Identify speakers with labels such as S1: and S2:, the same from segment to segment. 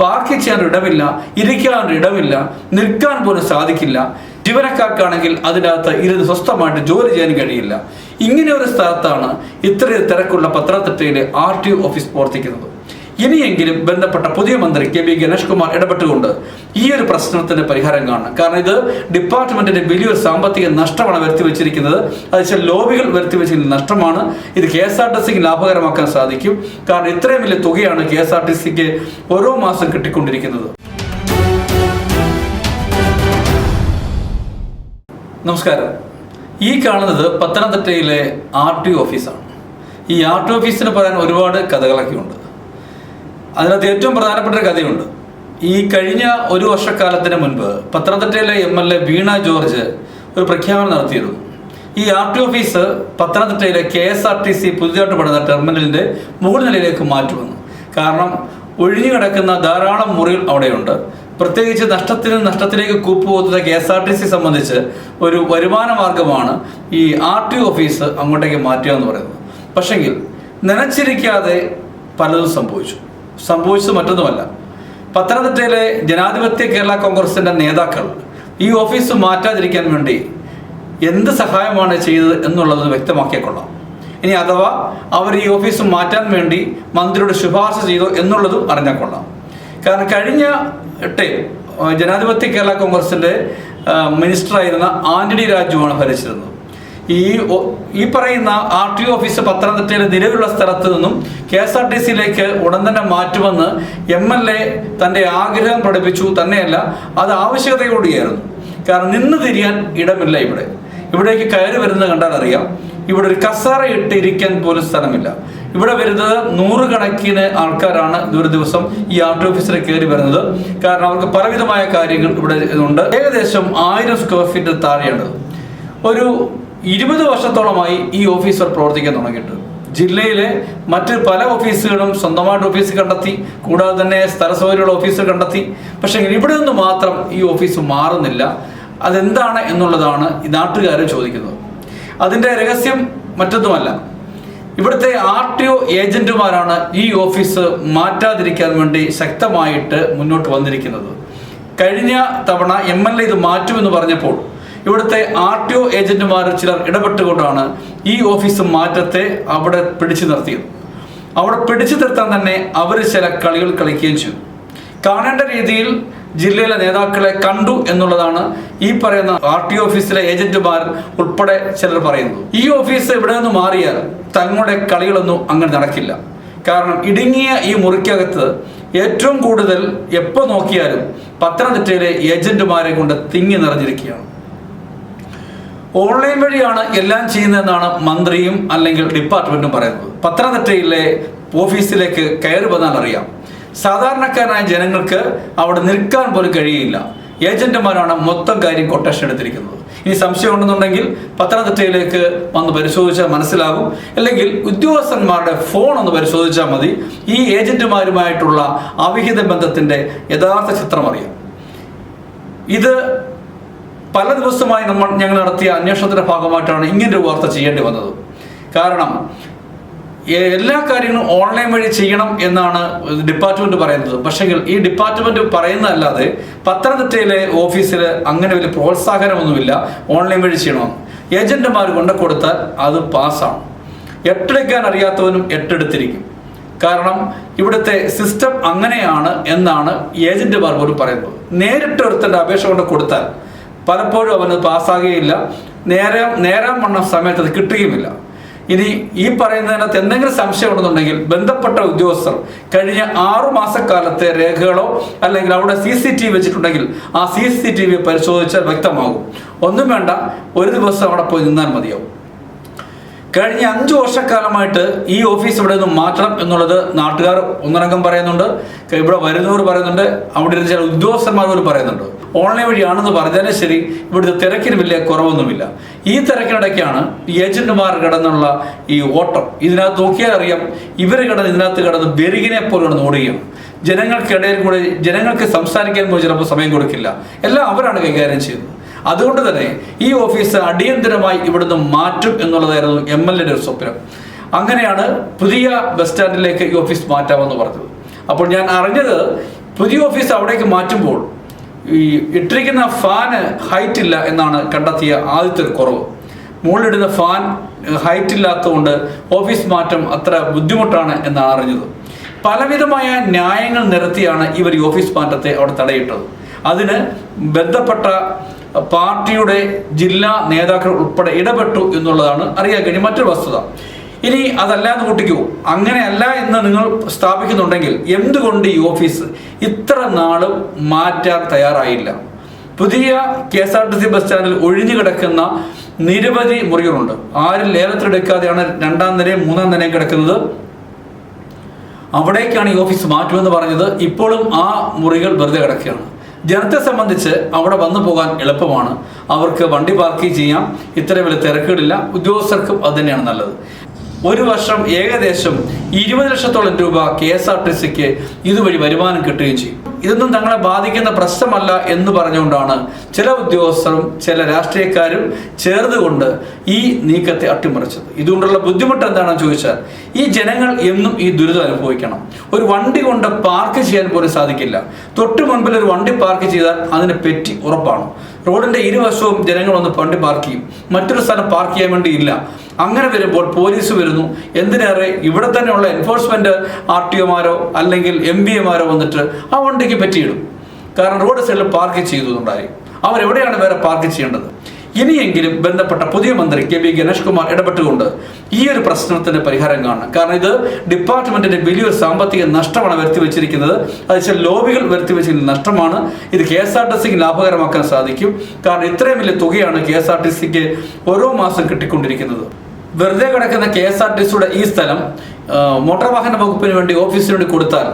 S1: Park ചെയ്യാൻ ഇടമില്ല ഇരിക്കാൻ ഇടമില്ല നിൽക്കാൻ പോലും സാധിക്കില്ല. ജീവനക്കാർക്കാണെങ്കിൽ അതിനകത്ത് ഇരുന്ന് സ്വസ്ഥമായിട്ട് ജോലി ചെയ്യാൻ കഴിയില്ല. ഇങ്ങനെ ഒരു സ്ഥലത്താണ് ഇത്രയും തിരക്കുള്ള പത്തനംതിട്ടയിലെ ആർ ടി ഓഫീസ് പ്രവർത്തിക്കുന്നത്. ഇനിയെങ്കിലും ബന്ധപ്പെട്ട പുതിയ മന്ത്രി കെ ബി ഗണേഷ് കുമാർ ഇടപെട്ടുകൊണ്ട് ഈ ഒരു പ്രശ്നത്തിന് പരിഹാരം കാണണം. കാരണം ഇത് ഡിപ്പാർട്ട്മെന്റിന്റെ വലിയൊരു സാമ്പത്തിക നഷ്ടമാണ് വരുത്തി വെച്ചിരിക്കുന്നത്. അത് ചില ലോബികൾ വരുത്തി വെച്ചിരിക്കുന്ന നഷ്ടമാണ്. ഇത് കെ എസ് ആർ ടി സിക്ക് ലാഭകരമാക്കാൻ സാധിക്കും. കാരണം ഇത്രയും വലിയ തുകയാണ് കെ എസ് ആർ ടി സിക്ക് ഓരോ മാസം കിട്ടിക്കൊണ്ടിരിക്കുന്നത്. നമസ്കാരം. ഈ കാണുന്നത് പത്തനംതിട്ടയിലെ ആർ ടി ഓഫീസാണ്. ഈ ആർ ടി ഓഫീസിന് പറയാൻ ഒരുപാട് കഥകളൊക്കെ ഉണ്ട്. അതിനകത്ത് ഏറ്റവും പ്രധാനപ്പെട്ട ഒരു കഥയുണ്ട്. ഈ കഴിഞ്ഞ ഒരു വർഷക്കാലത്തിന് മുൻപ് പത്തനംതിട്ടയിലെ M L A Veena George ഒരു പ്രഖ്യാപനം നടത്തിയിരുന്നു. ഈ ആർ ടി ഓഫീസ് പത്തനംതിട്ടയിലെ K S R T C പുതിയതായിട്ട് പെടുന്ന ടെർമിനലിന്റെ മുകൾ നിലയിലേക്ക് മാറ്റുമെന്ന് കാരണം ഒഴിഞ്ഞു കിടക്കുന്ന ധാരാളം മുറികൾ അവിടെയുണ്ട്. പ്രത്യേകിച്ച് നഷ്ടത്തിന് നഷ്ടത്തിലേക്ക് കൂപ്പുപോകുന്ന K S R T C സംബന്ധിച്ച് ഒരു വരുമാന മാർഗമാണ് ഈ ആർ ടി ഓഫീസ് അങ്ങോട്ടേക്ക് മാറ്റുക എന്ന് പറയുന്നത്. പക്ഷെങ്കിൽ നനച്ചിരിക്കാതെ പലതും സംഭവിച്ചു. സംഭവിച്ചത് മറ്റൊന്നുമല്ല. പത്തനംതിട്ടയിലെ ജനാധിപത്യ കേരള കോൺഗ്രസിന്റെ നേതാക്കൾ ഈ ഓഫീസ് മാറ്റാതിരിക്കാൻ വേണ്ടി എന്ത് സഹായമാണ് ചെയ്തത് എന്നുള്ളത് വ്യക്തമാക്കിയേക്കൊള്ളാം ഇനി അഥവാ അവർ ഈ ഓഫീസ് മാറ്റാൻ വേണ്ടി മന്ത്രിയോട് ശുപാർശ ചെയ്തോ എന്നുള്ളതും അറിഞ്ഞാൽ കൊള്ളാം. കാരണം കഴിഞ്ഞ ടൈം ജനാധിപത്യ കേരള കോൺഗ്രസിന്റെ മിനിസ്റ്ററായിരുന്ന ആന്റണി രാജുവാണ് ഭരിച്ചിരുന്നത്. ഈ ഈ പറയുന്ന ആർ ടി ഓഫീസ് പത്തനംതിട്ടയിലെ നിലവിലുള്ള സ്ഥലത്ത് നിന്നും കെ എസ് ആർ ടി സിയിലേക്ക് ഉടൻ തന്നെ മാറ്റുമെന്ന് എം എൽ എ തന്റെ ആഗ്രഹം പ്രകടിപ്പിച്ചു തന്നെയല്ല അത് ആവശ്യകതയോടെയായിരുന്നു കാരണം നിന്ന് തിരിയാൻ ഇടമില്ല ഇവിടെ. ഇവിടേക്ക് കയറി വരുന്നത് കണ്ടാൽ അറിയാം. ഇവിടെ ഒരു കസാര ഇട്ടിരിക്കാൻ പോലും സ്ഥലമില്ല. ഇവിടെ വരുന്നത് നൂറുകണക്കിന് ആൾക്കാരാണ് ഒരു ദിവസം ഈ ആർ ടി ഓഫീസിൽ കയറി വരുന്നത്. കാരണം അവർക്ക് പലവിധമായ കാര്യങ്ങൾ ഇവിടെ ഉണ്ട് ഏകദേശം ആയിരം സ്ക്വയർ ഫീറ്റ് താഴെയാണ് ഒരു ഇരുപത് വർഷത്തോളമായി ഈ ഓഫീസർ പ്രവർത്തിക്കാൻ തുടങ്ങിയിട്ട്. ജില്ലയിലെ മറ്റ് പല ഓഫീസുകളും സ്വന്തമായിട്ട് ഓഫീസ് കണ്ടെത്തി കൂടാതെ തന്നെ സ്ഥല സൗകര്യമുള്ള ഓഫീസ് കണ്ടെത്തി. പക്ഷേ ഇവിടെ നിന്ന് മാത്രം ഈ ഓഫീസ് മാറുന്നില്ല. അതെന്താണ് എന്നുള്ളതാണ് ഈ നാട്ടുകാർ ചോദിക്കുന്നത്. അതിന്റെ രഹസ്യം മറ്റൊന്നുമല്ല. ഇവിടുത്തെ ആർ ടി ഒ ഏജന്റുമാരാണ് ഈ ഓഫീസ് മാറ്റാതിരിക്കാൻ വേണ്ടി ശക്തമായിട്ട് മുന്നോട്ട് വന്നിരിക്കുന്നത്. കഴിഞ്ഞ തവണ എം എൽ എ ഇത് മാറ്റുമെന്ന് പറഞ്ഞപ്പോൾ ഇവിടുത്തെ ആർ ടി ഒ ഏജന്റുമാർ ചിലർ ഇടപെട്ടുകൊണ്ടാണ് ഈ ഓഫീസ് മാറ്റത്തെ അവിടെ പിടിച്ചു നിർത്തിയത്. അവിടെ പിടിച്ചു നിർത്താൻ തന്നെ അവർ ചില കളികൾ കളിക്കുകയും ചെയ്തു. കാണേണ്ട രീതിയിൽ ജില്ലയിലെ നേതാക്കളെ കണ്ടു എന്നുള്ളതാണ് ഈ പറയുന്ന ആർ ടി ഓഫീസിലെ ഏജന്റുമാർ ഉൾപ്പെടെ ചിലർ പറയുന്നത്. ഈ ഓഫീസ് ഇവിടെ നിന്ന് മാറിയാൽ തങ്ങളുടെ കളികളൊന്നും അങ്ങനെ നടക്കില്ല. കാരണം ഇടുങ്ങിയ ഈ മുറിക്കകത്ത് ഏറ്റവും കൂടുതൽ എപ്പോൾ നോക്കിയാലും പത്തനംതിട്ടയിലെ ഏജന്റുമാരെ കൊണ്ട് തിങ്ങി നിറഞ്ഞിരിക്കുകയാണ്. ഓൺലൈൻ വഴിയാണ് എല്ലാം ചെയ്യുന്നതെന്നാണ് മന്ത്രിയും അല്ലെങ്കിൽ ഡിപ്പാർട്ട്മെന്റും പറയുന്നത്. പത്തനംതിട്ടയിലെ ഓഫീസിലേക്ക് കയറി വന്നാൽ അറിയാം. സാധാരണക്കാരനായ ജനങ്ങൾക്ക് അവിടെ നിൽക്കാൻ പോലും കഴിയില്ല. ഏജന്റുമാരാണ് മൊത്തം കാര്യം കൊട്ടേഷൻ എടുത്തിരിക്കുന്നത്. ഇനി സംശയം ഉണ്ടെന്നുണ്ടെങ്കിൽ പത്തനംതിട്ടയിലേക്ക് വന്ന് പരിശോധിച്ചാൽ മനസ്സിലാകും. അല്ലെങ്കിൽ ഉദ്യോഗസ്ഥന്മാരുടെ ഫോൺ ഒന്ന് പരിശോധിച്ചാൽ മതി. ഈ ഏജന്റുമാരുമായിട്ടുള്ള അവിഹിത ബന്ധത്തിന്റെ യഥാർത്ഥ ചിത്രം അറിയാം. ഇത് പല ദിവസമായി നമ്മൾ ഞങ്ങൾ നടത്തിയ അന്വേഷണത്തിന്റെ ഭാഗമായിട്ടാണ് ഇങ്ങനൊരു വാർത്ത ചെയ്യേണ്ടി വന്നത്. കാരണം എല്ലാ കാര്യങ്ങളും ഓൺലൈൻ വഴി ചെയ്യണം എന്നാണ് ഡിപ്പാർട്ട്മെന്റ് പറയുന്നത്. പക്ഷെങ്കിൽ ഈ ഡിപ്പാർട്ട്മെന്റ് പറയുന്നതല്ലാതെ പത്തനംതിട്ടയിലെ ഓഫീസിൽ അങ്ങനെ വലിയ പ്രോത്സാഹനമൊന്നുമില്ല ഓൺലൈൻ വഴി ചെയ്യണം. ഏജന്റുമാർ കൊണ്ട് കൊടുത്താൽ അത് പാസ്സാണ്. എട്ടെടുക്കാൻ അറിയാത്തവനും എട്ടെടുത്തിരിക്കും. കാരണം ഇവിടുത്തെ സിസ്റ്റം അങ്ങനെയാണ് എന്നാണ് ഏജന്റുമാർ പോലും പറയുന്നത്. നേരിട്ട് ഒരുത്തന്റെ അപേക്ഷ കൊണ്ട് കൊടുത്താൽ പലപ്പോഴും അവന് പാസ്സാകുകയില്ല. നേരം നേരം വണ്ണം സമയത്ത് അത് കിട്ടുകയുമില്ല. ഇനി ഈ പറയുന്നതിനകത്ത് എന്തെങ്കിലും സംശയം ഉണ്ടെന്നുണ്ടെങ്കിൽ ബന്ധപ്പെട്ട ഉദ്യോഗസ്ഥർ കഴിഞ്ഞ ആറു മാസക്കാലത്തെ രേഖകളോ അല്ലെങ്കിൽ അവിടെ സി സി ടി വി വെച്ചിട്ടുണ്ടെങ്കിൽ ആ സി സി ടി വി പരിശോധിച്ചാൽ വ്യക്തമാകും. ഒന്നും വേണ്ട ഒരു ദിവസം അവിടെ പോയി നിന്നാൽ മതിയാവും. കഴിഞ്ഞ അഞ്ചു വർഷക്കാലമായിട്ട് ഈ ഓഫീസ് ഇവിടെ നിന്ന് മാറ്റണം എന്നുള്ളത് നാട്ടുകാർ ഒന്നടങ്കം പറയുന്നുണ്ട്. ഇവിടെ വരുന്നവർ പറയുന്നുണ്ട്. അവിടെ ഇരുന്ന് ചില ഉദ്യോഗസ്ഥന്മാർ പോലും പറയുന്നുണ്ട്. ഓൺലൈൻ വഴിയാണെന്ന് പറഞ്ഞാലും ശരി ഇവിടുത്തെ തിരക്കിന് വലിയ കുറവൊന്നുമില്ല. ഈ തിരക്കിനിടയ്ക്കാണ് ഈ ഏജന്റുമാർ കിടന്നുള്ള ഈ ഓട്ടം. ഇതിനകത്ത് നോക്കിയാൽ അറിയാം ഇവർ കിടന്ന് ഇതിനകത്ത് കിടന്ന് ബെരുകിനെ പോലെ കിടന്ന് ഓടുകയാണ്. ജനങ്ങൾക്കിടയിൽ കൂടെ ജനങ്ങൾക്ക് സംസാരിക്കാൻ പോലും ചിലപ്പോൾ സമയം കൊടുക്കില്ല. എല്ലാം അവരാണ് കൈകാര്യം ചെയ്യുന്നത്. അതുകൊണ്ട് തന്നെ ഈ ഓഫീസ് അടിയന്തരമായി ഇവിടുന്ന് മാറ്റും എന്നുള്ളതായിരുന്നു എം എൽ എയുടെ ഒരു സ്വപ്നം. അങ്ങനെയാണ് പുതിയ ബസ് സ്റ്റാൻഡിലേക്ക് ഈ ഓഫീസ് മാറ്റാമെന്ന് പറഞ്ഞത്. അപ്പോൾ ഞാൻ അറിഞ്ഞത് പുതിയ ഓഫീസ് അവിടേക്ക് മാറ്റുമ്പോൾ ഈ ഇട്ടിരിക്കുന്ന ഫാന് ഹൈറ്റ് ഇല്ല എന്നാണ് കണ്ടെത്തിയ ആദ്യത്തെ കുറവ്. മുകളിലിടുന്ന ഫാൻ ഹൈറ്റ് ഇല്ലാത്തതുകൊണ്ട് ഓഫീസ് മാറ്റം അത്ര ബുദ്ധിമുട്ടാണ് എന്നാണ് അറിഞ്ഞത്. പലവിധമായ ന്യായങ്ങൾ നിരത്തിയാണ് ഇവർ ഈ ഓഫീസ് മാറ്റത്തെ അവിടെ തടയിട്ടത്. അതിന് ബന്ധപ്പെട്ട പാർട്ടിയുടെ ജില്ലാ നേതാക്കൾ ഉൾപ്പെടെ ഇടപെട്ടു എന്നുള്ളതാണ് അറിയാൻ കഴിഞ്ഞ മറ്റൊരു വസ്തുത. ഇനി അതല്ല എന്ന് കൂട്ടിക്കൂ. അങ്ങനെയല്ല എന്ന് നിങ്ങൾ സ്ഥാപിക്കുന്നുണ്ടെങ്കിൽ എന്തുകൊണ്ട് ഈ ഓഫീസ് ഇത്ര നാളും മാറ്റാൻ തയ്യാറായില്ല? പുതിയ K S R T C bus സ്റ്റാൻഡിൽ ഒഴിഞ്ഞു കിടക്കുന്ന നിരവധി മുറികളുണ്ട്. ആരും ലേലത്തിലെടുക്കാതെയാണ് രണ്ടാം നിലയും മൂന്നാം നിലയും കിടക്കുന്നത്. അവിടേക്കാണ് ഈ ഓഫീസ് മാറ്റുമെന്ന് പറഞ്ഞത്. ഇപ്പോഴും ആ മുറികൾ വെറുതെ കിടക്കുകയാണ്. ജനത്തെ സംബന്ധിച്ച് അവിടെ വന്നു പോകാൻ എളുപ്പമാണ്. അവർക്ക് വണ്ടി പാർക്ക് ചെയ്യാം. ഇത്ര വലിയ തിരക്കുകളില്ല ഉദ്യോഗസ്ഥർക്കും അത് തന്നെയാണ് നല്ലത്. ഒരു വർഷം ഏകദേശം ഇരുപത് ലക്ഷത്തോളം രൂപ കെ എസ് ആർ ടി സിക്ക് ഇതുവഴി വരുമാനം കിട്ടുകയും ചെയ്യും. ഇതൊന്നും തങ്ങളെ ബാധിക്കുന്ന പ്രശ്നമല്ല എന്ന് പറഞ്ഞുകൊണ്ടാണ് ചില ഉദ്യോഗസ്ഥരും ചില രാഷ്ട്രീയക്കാരും ചേർന്നുകൊണ്ട് ഈ നീക്കത്തെ അട്ടിമറിച്ചത്. ഇതുകൊണ്ടുള്ള ബുദ്ധിമുട്ട് എന്താണെന്ന് ചോദിച്ചാൽ ഈ ജനങ്ങൾ എന്നും ഈ ദുരിതം അനുഭവിക്കണം. ഒരു വണ്ടി കൊണ്ട് പാർക്ക് ചെയ്യാൻ പോലും സാധിക്കില്ല. തൊട്ട് മുൻപിൽ ഒരു വണ്ടി പാർക്ക് ചെയ്താൽ അതിനെ പറ്റി ഉറപ്പാണ്. റോഡിന്റെ ഇരുവശവും ജനങ്ങൾ ഒന്ന് വണ്ടി പാർക്ക് ചെയ്യും. മറ്റൊരു സ്ഥലം പാർക്ക് ചെയ്യാൻ വേണ്ടി ഇല്ല. അങ്ങനെ വരുമ്പോൾ പോലീസ് വരുന്നു. എന്തിനേറെ? ഇവിടെ തന്നെയുള്ള എൻഫോഴ്സ്മെന്റ് ആർ ടി ഒമാരോ അല്ലെങ്കിൽ എം ബി എമാരോ വന്നിട്ട് ആ വണ്ടിക്ക് പറ്റിയിടും. കാരണം റോഡ് സൈഡിൽ പാർക്ക് ചെയ്തതുണ്ടായി അവരെവിടെയാണ് വേറെ പാർക്ക് ചെയ്യേണ്ടത്? ഇനിയെങ്കിലും ബന്ധപ്പെട്ട പുതിയ മന്ത്രി കെ ബി ഗണേഷ് കുമാർ ഇടപെട്ടുകൊണ്ട് ഈ ഒരു പ്രശ്നത്തിന് പരിഹാരം കാണണം. കാരണം ഇത് ഡിപ്പാർട്ട്മെന്റിന്റെ വലിയൊരു സാമ്പത്തിക നഷ്ടമാണ് വരുത്തി വെച്ചിരിക്കുന്നത്. അത് ചില ലോബികൾ വരുത്തി വെച്ചിരിക്കുന്ന നഷ്ടമാണ്. ഇത് കെ എസ് ആർ ടി സിക്ക് ലാഭകരമാക്കാൻ സാധിക്കും. കാരണം ഇത്രയും വലിയ തുകയാണ് കെ എസ് ആർ ടി സിക്ക് ഓരോ മാസം കിട്ടിക്കൊണ്ടിരിക്കുന്നത്. വെറുതെ കിടക്കുന്ന കെ എസ് ആർ ടി സിയുടെ ഈ സ്ഥലം മോട്ടോർ വാഹന വകുപ്പിന് വേണ്ടി ഓഫീസിന് വേണ്ടി കൊടുത്താൽ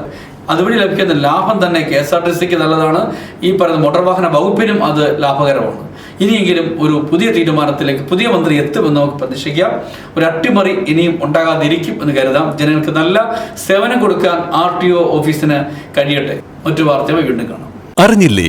S1: അതുവഴി ലഭിക്കുന്ന ലാഭം തന്നെ കെ എസ് ആർ ടി സിക്ക് നല്ലതാണ്. ഈ പറയുന്ന മോട്ടോർ വാഹന വകുപ്പിനും അത് ലാഭകരമാണ്. ഇനിയെങ്കിലും ഒരു പുതിയ തീരുമാനത്തിലേക്ക് പുതിയ മന്ത്രി എത്തുമെന്ന് നമുക്ക് പ്രതീക്ഷിക്കാം. ഒരു അട്ടിമറി ഇനിയും ഉണ്ടാകാതിരിക്കും എന്ന് കരുതാം. ജനങ്ങൾക്ക് നല്ല സേവനം കൊടുക്കാൻ ആർ ടി ഒ ഓഫീസിന് കഴിയട്ടെ. മറ്റു വാർത്തയുമായി വീണ്ടും കാണാം.
S2: അറിഞ്ഞില്ലേ?